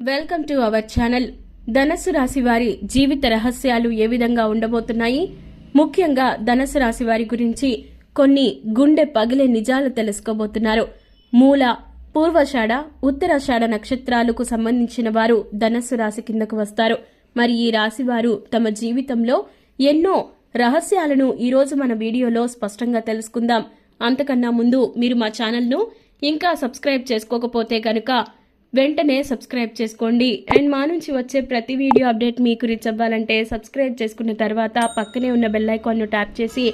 Welcome to our channel. ధనస్సు రాశి వారి జీవిత రహస్యాలు ఏ విధంగా ఉండబోతున్నాయి? ముఖ్యంగా ధనస్సు రాశి వారి గురించి కొన్ని గుండె పగిలే నిజాలు తెలుసుకోబోతున్నారు. మూల పూర్వషాఢ ఉత్తరాషాఢ నక్షత్రాలకు సంబంధించిన వారు ధనస్సు రాశి కిందకు వస్తారు. మరి ఈ రాశి వారు తమ జీవితంలో ఎన్నో రహస్యాలను ఈరోజు మన వీడియోలో స్పష్టంగా తెలుసుకుందాం. అంతకన్నా ముందు మీరు మా ఛానల్ను ఇంకా సబ్స్క్రైబ్ చేసుకోకపోతే కనుక వెంటనే సబ్స్క్రైబ్ చేసుకోండి. అండ్ మా నుంచి వచ్చే ప్రతి వీడియో అప్డేట్ మీకు రీచ్ అవ్వాలంటే సబ్స్క్రైబ్ చేసుకున్న తర్వాత పక్కనే ఉన్న బెల్ ఐకాన్ను ట్యాప్ చేసి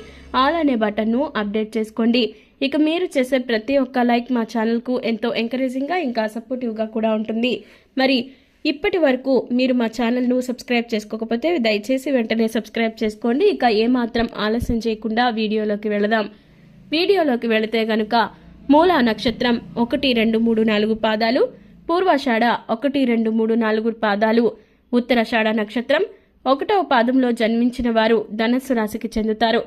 ఆల్ అనే బటన్ను అప్డేట్ చేసుకోండి. ఇక మీరు చేసే ప్రతి ఒక్క లైక్ మా ఛానల్కు ఎంతో ఎంకరేజింగ్గా ఇంకా సపోర్టివ్గా కూడా ఉంటుంది. మరి ఇప్పటి వరకు మీరు మా ఛానల్ను సబ్స్క్రైబ్ చేసుకోకపోతే దయచేసి వెంటనే సబ్స్క్రైబ్ చేసుకోండి. ఇక ఏమాత్రం ఆలస్యం చేయకుండా వీడియోలోకి వెళదాం. వీడియోలోకి వెళితే గనుక మూలా నక్షత్రం ఒకటి రెండు మూడు నాలుగు పాదాలు పూర్వాషాఢ ఒకటి రెండు మూడు నాలుగు పాదాలు. ఉత్తరాషాఢ నక్షత్రం ఒకటవ పాదంలో జన్మించిన వారు ధనస్సు రాశికి చెందుతారు.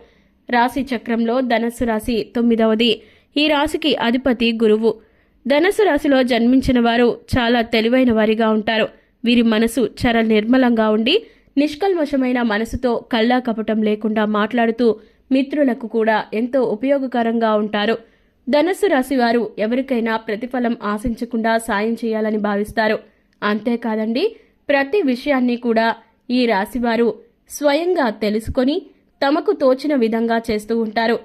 రాశి చక్రంలో ధనస్సు రాశి తొమ్మిదవది. ఈ రాశికి అధిపతి గురువు. ధనస్సు రాశిలో జన్మించిన వారు చాలా తెలివైన వారిగా ఉంటారు. వీరి మనసు చర నిర్మలంగా ఉండి నిష్కల్మషమైన మనసుతో కళ్ళా కపటం లేకుండా మాట్లాడుతూ మిత్రులకు కూడా ఎంతో ఉపయోగకరంగా ఉంటారు. ధనస్సు రాశివారు ఎవరికైనా ప్రతిఫలం ఆశించకుండా సాయం చేయాలని భావిస్తారు. అంతేకాదండి ప్రతి విషయాన్ని కూడా ఈ రాశివారు స్వయంగా తెలుసుకొని తమకు తోచిన విధంగా చేస్తూ ఉంటారు.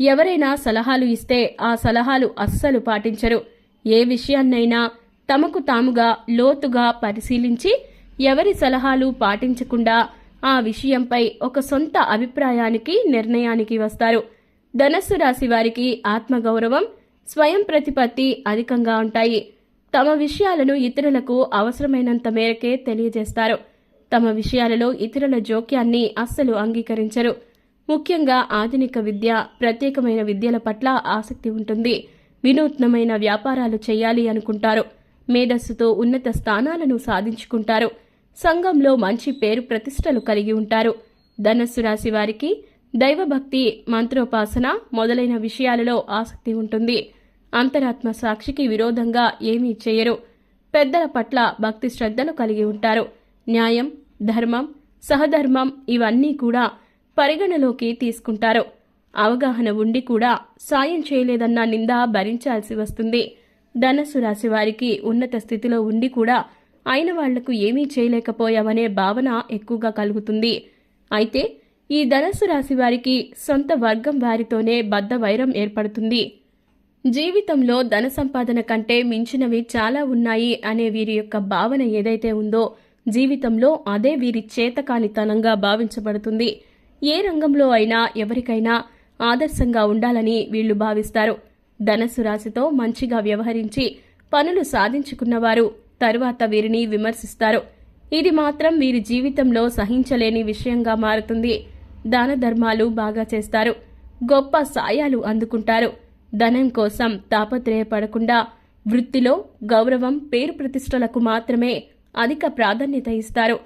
ఎవరైనా సలహాలు ఇస్తే ఆ సలహాలు అస్సలు పాటించరు. ఏ విషయాన్నైనా తమకు తాముగా లోతుగా పరిశీలించి ఎవరి సలహాలు పాటించకుండా ఆ విషయంపై ఒక సొంత అభిప్రాయానికి నిర్ణయానికి వస్తారు. ధనస్సు రాశి వారికి ఆత్మగౌరవం స్వయం ప్రతిపత్తి అధికంగా ఉంటాయి. తమ విషయాలను ఇతరులకు అవసరమైనంత మేరకే తెలియజేస్తారు. తమ విషయాలలో ఇతరుల జోక్యాన్ని అస్సలు అంగీకరించరు. ముఖ్యంగా ఆధునిక విద్య ప్రత్యేకమైన విద్యల పట్ల ఆసక్తి ఉంటుంది. వినూత్నమైన వ్యాపారాలు చేయాలి అనుకుంటారు. మేధస్సుతో ఉన్నత స్థానాలను సాధించుకుంటారు. సంఘంలో మంచి పేరు ప్రతిష్టలు కలిగి ఉంటారు. ధనస్సు రాశి వారికి దైవభక్తి మంత్రోపాసన మొదలైన విషయాలలో ఆసక్తి ఉంటుంది. అంతరాత్మ సాక్షికి విరోధంగా ఏమీ చేయరు. పెద్దల పట్ల భక్తి శ్రద్ధలు కలిగి ఉంటారు. న్యాయం ధర్మం సహధర్మం ఇవన్నీ కూడా పరిగణలోకి తీసుకుంటారు. అవగాహన ఉండి కూడా సాయం చేయలేదన్న నింద భరించాల్సి వస్తుంది. ధనస్సు రాశి వారికి ఉన్నత స్థితిలో ఉండి కూడా అయిన వాళ్ళకు ఏమీ చేయలేకపోయామనే భావన ఎక్కువగా కలుగుతుంది. అయితే ఈ ధనస్సు రాశి వారికి సొంత వర్గం వారితోనే బద్ధ వైరం ఏర్పడుతుంది. జీవితంలో ధన సంపాదన కంటే మించినవి చాలా ఉన్నాయి అనే వీరి యొక్క భావన ఏదైతే ఉందో జీవితంలో అదే వీరి చేతకానితనంగా భావించబడుతుంది. ఏ రంగంలో అయినా ఎవరికైనా ఆదర్శంగా ఉండాలని వీళ్ళు భావిస్తారు. ధనస్సు రాశితో మంచిగా వ్యవహరించి పనులు సాధించుకున్నవారు తరువాత వీరిని విమర్శిస్తారు. ఇది మాత్రం వీరి జీవితంలో సహించలేని విషయంగా మారుతుంది. దాన ధర్మాలు బాగా చేస్తారు. గొప్ప సాయాలు అందుకుంటారు. ధనం కోసం తాపత్రయపడకుండా వృత్తిలో గౌరవం పేరు ప్రతిష్టలకు మాత్రమే అధిక ప్రాధాన్యత ఇస్తారు.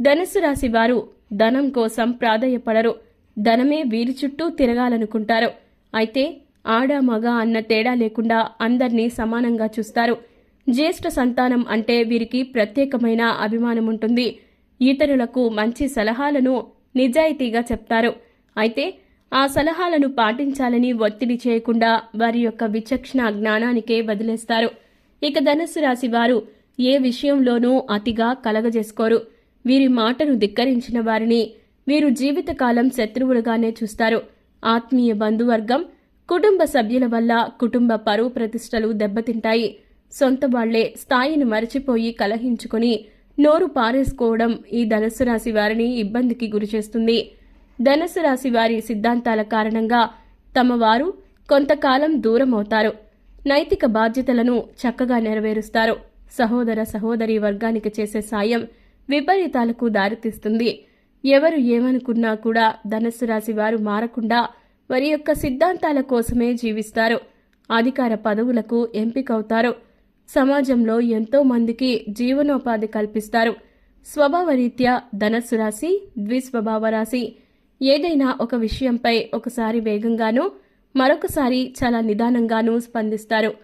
ధనుసు రాశి వారు ధనం కోసం ప్రాధాయపడరు. ధనమే వీరి చుట్టూ తిరగాలనుకుంటారు. అయితే ఆడ మగ అన్న తేడా లేకుండా అందర్నీ సమానంగా చూస్తారు. జ్యేష్ఠ సంతానం అంటే వీరికి ప్రత్యేకమైన అభిమానం ఉంటుంది ఇతరులకు మంచి సలహాలను నిజాయితీగా చెప్తారు. అయితే ఆ సలహాలను పాటించాలని ఒత్తిడి చేయకుండా వారి యొక్క విచక్షణ జ్ఞానానికే వదిలేస్తారు. ఇక ధనుస్సు రాశి వారు ఏ విషయంలోనూ అతిగా కలగజేసుకోరు. వీరి మాటను ధిక్కరించిన వారిని వీరు జీవితకాలం శత్రువులుగానే చూస్తారు. ఆత్మీయ బంధువర్గం కుటుంబ సభ్యుల వల్ల కుటుంబ పరువు ప్రతిష్టలు దెబ్బతింటాయి. సొంత వాళ్ళే స్థాయిని మరచిపోయి కలహించుకుని నోరు పారేసుకోవడం ఈ ధనుస్సు రాశి వారిని ఇబ్బందికి గురిచేస్తుంది ధనుస్సు రాశి వారి సిద్ధాంతాల కారణంగా తమ వారు కొంతకాలం దూరం అవుతారు నైతిక బాధ్యతలను చక్కగా నెరవేరుస్తారు. సహోదర సహోదరి వర్గానికి చేసే సాయం విపరీతాలకు దారితీస్తుంది. ఎవరు ఏమనుకున్నా కూడా ధనస్సు రాశి వారు మారకుండా వారి యొక్క సిద్ధాంతాల కోసమే జీవిస్తారు. అధికార పదవులకు ఎంపికవుతారు. సమాజంలో ఎంతో మందికి జీవనోపాధి కల్పిస్తారు. స్వభావరీత్యా ధనస్సు రాశి ద్విస్వభావ రాశి. ఏదైనా ఒక విషయంపై ఒకసారి వేగంగానూ మరొకసారి చాలా నిదానంగానూ స్పందిస్తారు.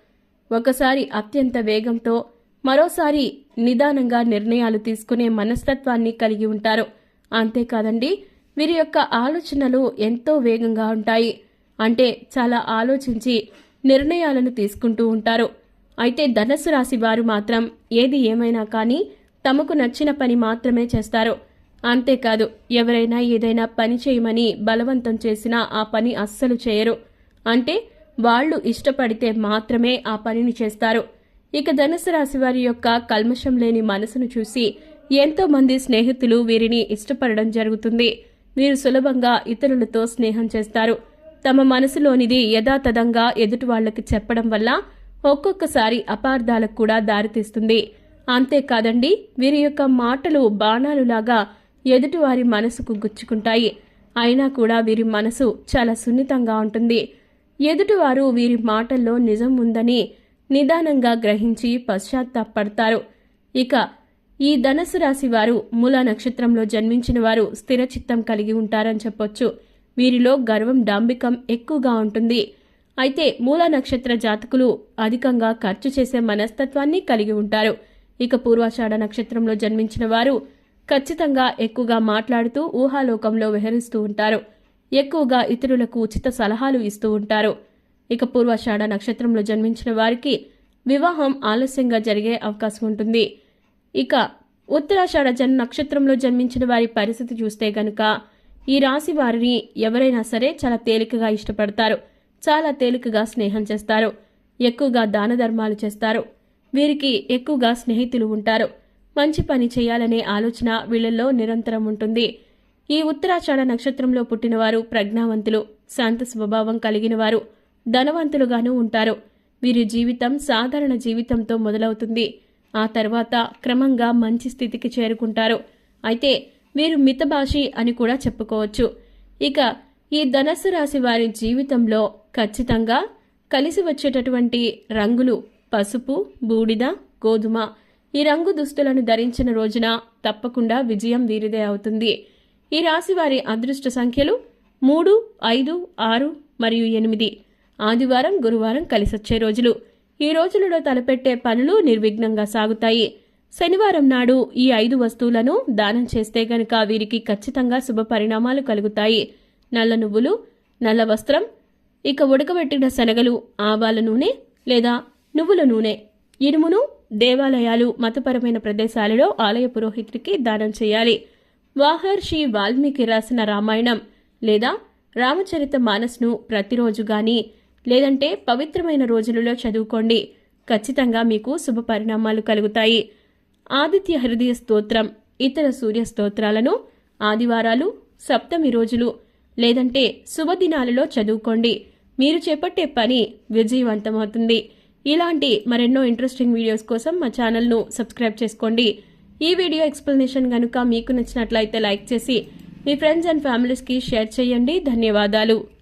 ఒకసారి అత్యంత వేగంతో మరోసారి నిదానంగా నిర్ణయాలు తీసుకునే మనస్తత్వాన్ని కలిగి ఉంటారు. అంతేకాదండి వీరి యొక్క ఆలోచనలు ఎంతో వేగంగా ఉంటాయి. అంటే చాలా ఆలోచించి నిర్ణయాలను తీసుకుంటూ ఉంటారు. అయితే ధనస్సు రాశి వారు మాత్రం ఏది ఏమైనా కానీ తమకు నచ్చిన పని మాత్రమే చేస్తారు. అంతేకాదు ఎవరైనా ఏదైనా పని చేయమని బలవంతం చేసినా ఆ పని అస్సలు చేయరు. అంటే వాళ్ళు ఇష్టపడితే మాత్రమే ఆ పనిని చేస్తారు. ఇక ధనుసు రాశి వారి యొక్క కల్మషం లేని మనసును చూసి ఎంతో మంది స్నేహితులు వీరిని ఇష్టపడడం జరుగుతుంది. వీరు సులభంగా ఇతరులతో స్నేహం చేస్తారు. తమ మనసులోనిది యథాతథంగా ఎదుటి వాళ్ళకి చెప్పడం వల్ల ఒక్కొక్కసారి అపార్థాలకు కూడా దారితీస్తుంది. అంతేకాదండి వీరి యొక్క మాటలు బాణాలులాగా ఎదుటివారి మనసుకు గుచ్చుకుంటాయి. అయినా కూడా వీరి మనసు చాలా సున్నితంగా ఉంటుంది. ఎదుటివారు వీరి మాటల్లో నిజం ఉందని నిదానంగా గ్రహించి పశ్చాత్తాపడతారు. ఇక ఈ ధనసు రాశి వారు మూల నక్షత్రంలో జన్మించిన వారు స్థిరచిత్తం కలిగి ఉంటారని చెప్పొచ్చు. వీరిలో గర్వం డాంబికం ఎక్కువగా ఉంటుంది. అయితే మూల నక్షత్ర జాతకులు అధికంగా ఖర్చు చేసే మనస్తత్వాన్ని కలిగి ఉంటారు. ఇక పూర్వాషాఢ నక్షత్రంలో జన్మించిన వారు ఖచ్చితంగా ఎక్కువగా మాట్లాడుతూ ఊహాలోకంలో విహరిస్తూ ఉంటారు. ఎక్కువగా ఇతరులకు ఉచిత సలహాలు ఇస్తూ ఉంటారు. ఇక పూర్వాషాఢ నక్షత్రంలో జన్మించిన వారికి వివాహం ఆలస్యంగా జరిగే అవకాశం ఉంటుంది. ఇక ఉత్తరాషాఢ జన్ నక్షత్రంలో జన్మించిన వారి పరిస్థితి చూస్తే గనుక ఈ రాశి వారిని ఎవరైనా సరే చాలా తేలికగా ఇష్టపడతారు. చాలా తేలికగా స్నేహం చేస్తారు. ఎక్కువగా దాన ధర్మాలు చేస్తారు. వీరికి ఎక్కువగా స్నేహితులు ఉంటారు. మంచి పని చేయాలనే ఆలోచన వీళ్ళల్లో నిరంతరం ఉంటుంది. ఈ ఉత్తరాషాఢ నక్షత్రంలో పుట్టినవారు ప్రజ్ఞావంతులు శాంత స్వభావం కలిగినవారు ధనవంతులుగాను ఉంటారు. వీరి జీవితం సాధారణ జీవితంతో మొదలవుతుంది. ఆ తర్వాత క్రమంగా మంచి స్థితికి చేరుకుంటారు. అయితే వీరు మితభాషి అని కూడా చెప్పుకోవచ్చు. ఇక ఈ ధనస్సు రాశి వారి జీవితంలో ఖచ్చితంగా కలిసి వచ్చేటటువంటి రంగులు పసుపు బూడిద గోధుమ. ఈ రంగు దుస్తులను ధరించిన రోజున తప్పకుండా విజయం వీరిదే అవుతుంది. ఈ రాశి వారి అదృష్ట సంఖ్యలు మూడు ఐదు ఆరు మరియు ఎనిమిది. ఆదివారం గురువారం కలిసొచ్చే రోజులు. ఈ రోజులలో తలపెట్టే పనులు నిర్విఘ్నంగా సాగుతాయి. శనివారం నాడు ఈ ఐదు వస్తువులను దానం చేస్తే గనుక వీరికి ఖచ్చితంగా శుభ పరిణామాలు కలుగుతాయి. నల్ల నువ్వులు నల్ల వస్త్రం ఇక ఉడకబెట్టిన శనగలు ఆవాల నూనె లేదా నువ్వుల నూనె. ఇనుమును దేవాలయాలు మతపరమైన ప్రదేశాలలో ఆలయ పురోహితుడికి దానం చేయాలి. వాహర్షి వాల్మీకి రాసిన రామాయణం లేదా రామచరిత మానస్ను ప్రతిరోజు గాని లేదంటే పవిత్రమైన రోజులలో చదువుకోండి. ఖచ్చితంగా మీకు శుభ పరిణామాలు కలుగుతాయి. ఆదిత్య హృదయ స్తోత్రం ఇతర సూర్య స్తోత్రాలను ఆదివారాలు సప్తమి రోజులు లేదంటే శుభదినాలలో చదువుకోండి. మీరు చేపట్టే పని విజయవంతమవుతుంది. ఇలాంటి మరెన్నో ఇంట్రెస్టింగ్ వీడియోస్ కోసం మా ఛానల్ను సబ్స్క్రైబ్ చేసుకోండి. ఈ వీడియో ఎక్స్ప్లెనేషన్ కనుక మీకు నచ్చినట్లయితే లైక్ చేసి మీ ఫ్రెండ్స్ అండ్ ఫ్యామిలీస్కి షేర్ చేయండి. ధన్యవాదాలు.